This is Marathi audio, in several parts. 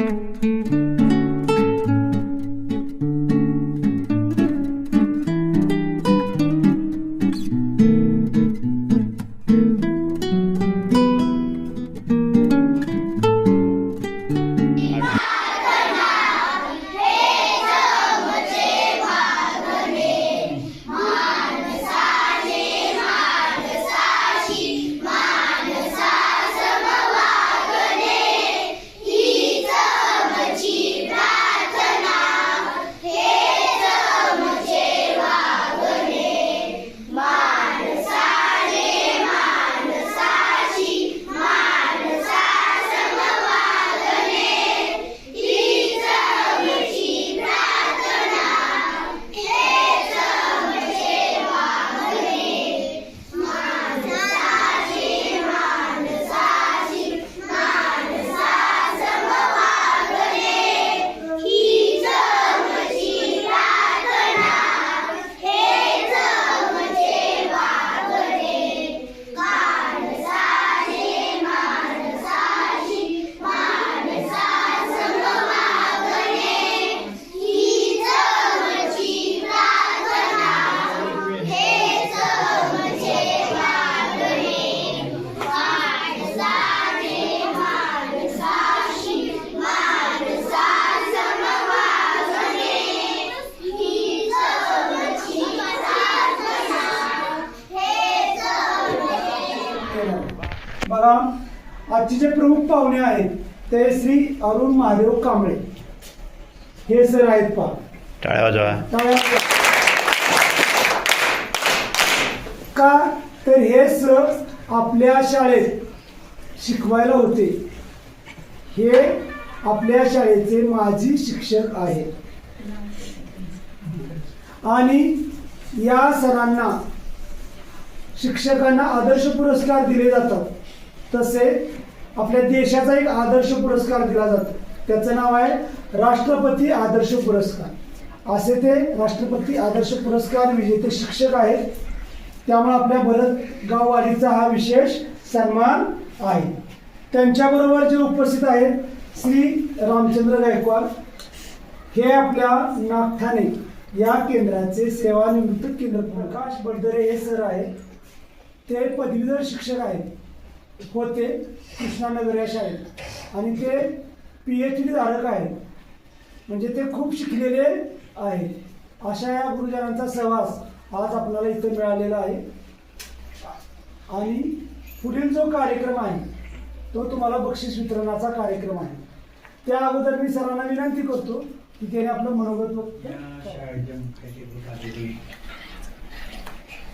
Música आजचे जे प्रमुख पाहुणे आहेत ते श्री अरुण महादेव कांबळे. हे सर आहेत टाळ्या वाजवा. का? तर हे सर आपल्या शाळेत शिकवायला होते. हे आपल्या शाळेचे माजी शिक्षक आहेत. आणि या सरांना शिक्षकांना आदर्श पुरस्कार दिले जातात. तसे आपल्या देशाचा एक आदर्श पुरस्कार दिला जातो. त्याचं नाव आहे राष्ट्रपती आदर्श पुरस्कार. असे ते राष्ट्रपती आदर्श पुरस्कार विजेते शिक्षक आहेत. त्यामुळे आपल्या भरत गाववाडीचा हा विशेष सन्मान आहे. त्यांच्याबरोबर जे उपस्थित आहेत श्री रामचंद्र गायकवाड हे आपल्या नागठाणे या केंद्राचे सेवानिवृत्त केंद्र प्रकाश बडदरे हे सर आहेत. ते पदवीधर शिक्षक आहेत. होते कृष्णानगर या शाळेत. आणि ते पी एच डी धारक आहेत. म्हणजे ते खूप शिकलेले आहेत. अशा या गुरुजनांचा सहवास आज आपल्याला इथं मिळालेला आहे. आणि पुढील जो कार्यक्रम आहे तो तुम्हाला बक्षीस वितरणाचा कार्यक्रम आहे. त्या अगोदर मी सरांना विनंती करतो की त्याने आपलं मनोगत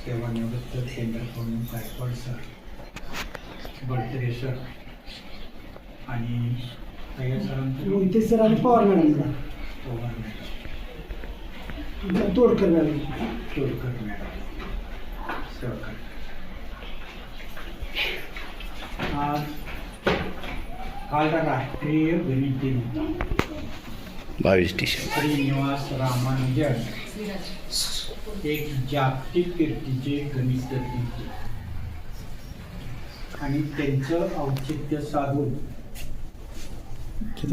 सेवानिवृत्त केंद्र म्हणून गायकवाड सर बडतरे सर आणि सगळ्या सरांचं मोहिते सर आणि पवार मॅडमला. तोडकर मॅडम. तोडकर मॅडम. सहकारी आज काल राष्ट्रीय गणित दिन. होता बावीस डिसेंबर. श्रीनिवास रामानुजन. एक जागतिक कीर्तीचे गणितज्ञ आणि त्यांचं औचित्य साधून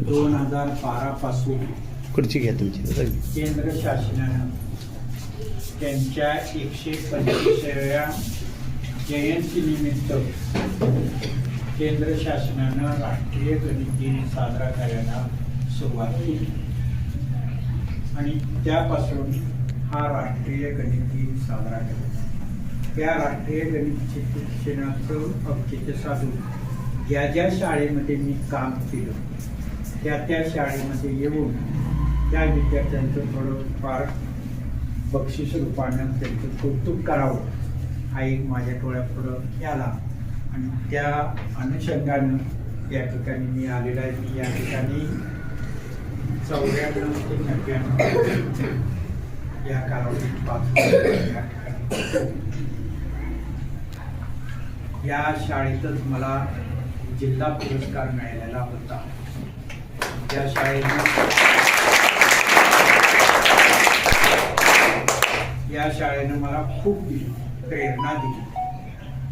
दोन हजार बारा पासून खुर्ची घ्या तुमची? केंद्र शासनानं त्यांच्या एकशे पंचवीसाव्या जयंतीनिमित्त केंद्र शासनानं राष्ट्रीय गणित दिन साजरा करायला सुरुवात केली. आणि त्यापासून हा राष्ट्रीय गणित दिन साजरा केला. त्या राष्ट्रीय गणित शिक्षणाचं औचित्य साधून ज्या ज्या शाळेमध्ये मी काम केलं त्या त्या शाळेमध्ये येऊन त्या विद्यार्थ्यांचं थोडं फार बक्षीस रूपानं त्यांचं कौतुक करावं हा एक माझ्या डोळ्यापुढं आला आणि त्या अनुषंगानं या ठिकाणी मी आलेला आहे. या ठिकाणी चौऱ्याण्णव ते नव्याण्णव या कालावधीत पाच या ठिकाणी या शाळेतच मला जिल्हा पुरस्कार मिळालेला होता. त्या शाळेनं या शाळेनं मला खूप दिली प्रेरणा दिली.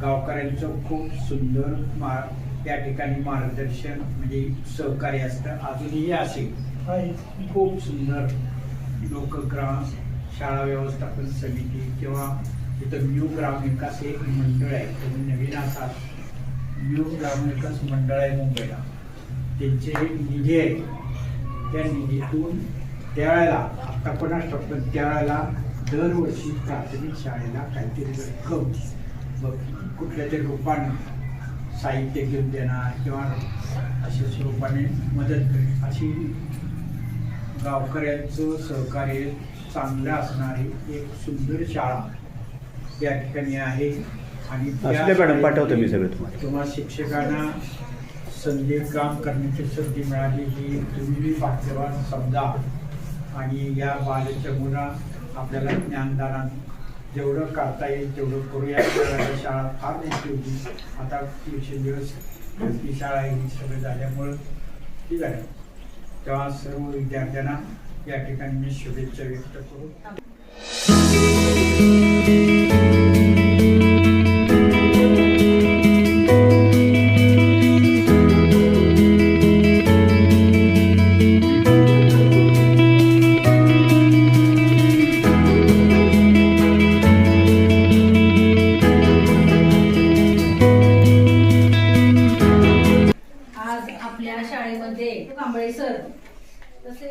गावकऱ्यांचं खूप सुंदर मा त्या ठिकाणी मार्गदर्शन म्हणजे सहकार्य असतं. अजूनही असेल खूप सुंदर लोकग्राम शाळा व्यवस्थापन समिती किंवा तिथं न्यू ग्राम विकास एक मंडळ आहे. तुम्ही नवीन असाल. न्यू ग्राम विकास मंडळ आहे मुंबईला. त्यांचे एक निधी आहे. त्या निधीतून त्यावेळेला आत्ता पन्नास ठाऊक, त्यावेळेला दरवर्षी प्राथमिक शाळेला काहीतरी रक्कम कुठल्या तरी रूपानं साहित्य घेऊन देणार किंवा अशा स्वरूपाने मदत करेल. अशी गावकऱ्यांचं सहकार्य चांगलं असणारी एक सुंदर शाळा. या ठिकाणी आहे. आणि मॅडम पाठवतो मी सगळं तुम्हाला. तुम्हा शिक्षकांना संधी काम करण्याची संधी मिळाली ही तुम्ही भाग्यवान समजा. आणि या बालचमुना आपल्याला ज्ञानदानात जेवढं करता येईल तेवढं करूया. शाळा फार मोठी होती. आता दिवसेंदिवस मोठी शाळा आहे ही सगळं झाल्यामुळं ठीक आहे. तेव्हा सर्व विद्यार्थ्यांना या ठिकाणी मी शुभेच्छा व्यक्त करू. सर. तसे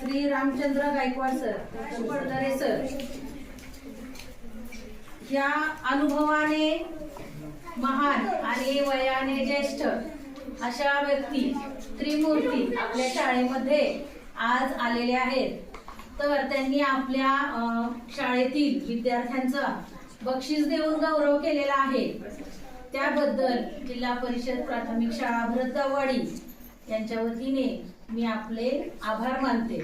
श्री रामचंद्र गायकवाड सर पडदरे सर. या अनुभवाने महान आणि वयाने ज्येष्ठ अशा व्यक्ती त्रिमूर्ती आपल्या शाळेमध्ये आज आलेले आहेत. तर त्यांनी आपल्या शाळेतील विद्यार्थ्यांचा बक्षीस देऊन गौरव केलेला आहे. त्याबद्दल जिल्हा परिषद प्राथमिक शाळा भरतगाववाडी यांच्या वतीने मी आपले आभार मानते.